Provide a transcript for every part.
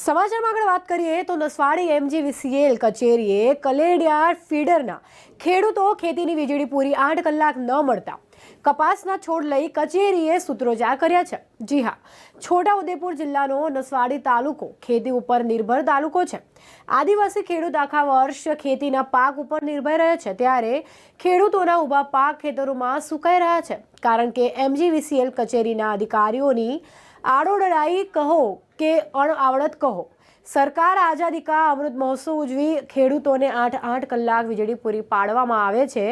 સમાચારમાં આગળ વાત કરીએ તો નસવાડી એમજીવીસીએલ કચેરીએ કલેડિયા ફીડરના ખેડૂતો ખેતીની વીજળી પૂરી આઠ કલાક ન મળતા કપાસના છોડ લઈ કચેરીએ સૂત્રોચ્ચાર કર્યા છે. જી હા, છોટા ઉદેપુર જિલ્લાનો નસવાડી તાલુકો ખેતી ઉપર નિર્ભર તાલુકો છે. આદિવાસી ખેડૂત આખા વર્ષ ખેતીના પાક ઉપર નિર્ભર રહે છે, ત્યારે ખેડૂતોના ઊભા પાક ખેતરોમાં સુકાઈ રહ્યા છે, કારણ કે એમજીવીસીએલ કચેરીના અધિકારીઓની આડોડરાઈ કહો કે અણઆવડત કહો? સરકાર આઝાદી કા અમૃત મહોત્સવ ઉજવી ખેડૂતોને આઠ આઠ કલાક વીજળી પૂરી પાડવામાં આવે છે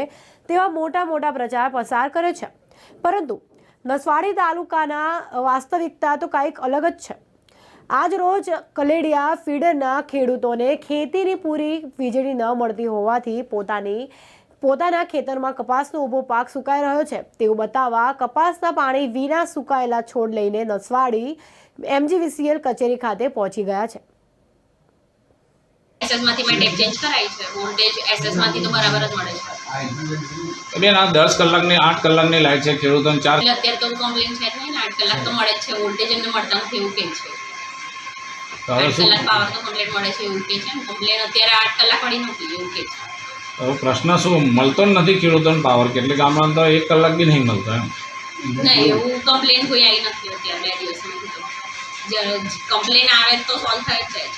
તેવા મોટા મોટા પ્રચાર પસાર કરે છે. પરંતુ નસવાડી તાલુકાના વાસ્તવિકતા તો કાંઈક અલગ જ છે. આજ રોજ કલેડિયા ફીડરના ખેડૂતોને ખેતીની પૂરી વીજળી ન મળતી હોવાથી પોતાની પોતાના ખેતરમાં કપાસનો ઊભો પાક સુકાઈ રહ્યો છે. તેવું બતાવવા કપાસના પાણી વિના સુકાયેલા છોડ લઈને નસવાડી એમજીવીસીએલ કચેરી ખાતે પહોંચી ગયા છે. એસએસમાંથી મેં ટેપ ચેન્જ કરાવી છે. વોલ્ટેજ એસએસ તો બરાબર જ મળે છે. બેન આ દસ કલાકની આઠ કલાકની લાઈટ છે ખેડૂતોને ચાર અત્યારે તો કમ્પ્લેન છે નહીં આઠ કલાક તો મળે જ છે. વોલ્ટેજ એમને મળતા નથી એવું કે છે. આઠ કલાક પાવર તો કમ્પ્લેન મળે છે એવું કે છે. કમ્પ્લેન અત્યારે આઠ કલાક વાળી નથી એવું કે છે. હવે પ્રશ્ન શું? મળતો જ નથી ખેડૂતોને પાવર કેટલે ગામડામાં તો એક કલાક બી નહીં મળતો એમ. કમ્પ્લેન કોઈ આવી નથી અત્યારે બે દિવસમાં. કમ્પ્લેન આવે તો સોલ્વ થાય જ જાય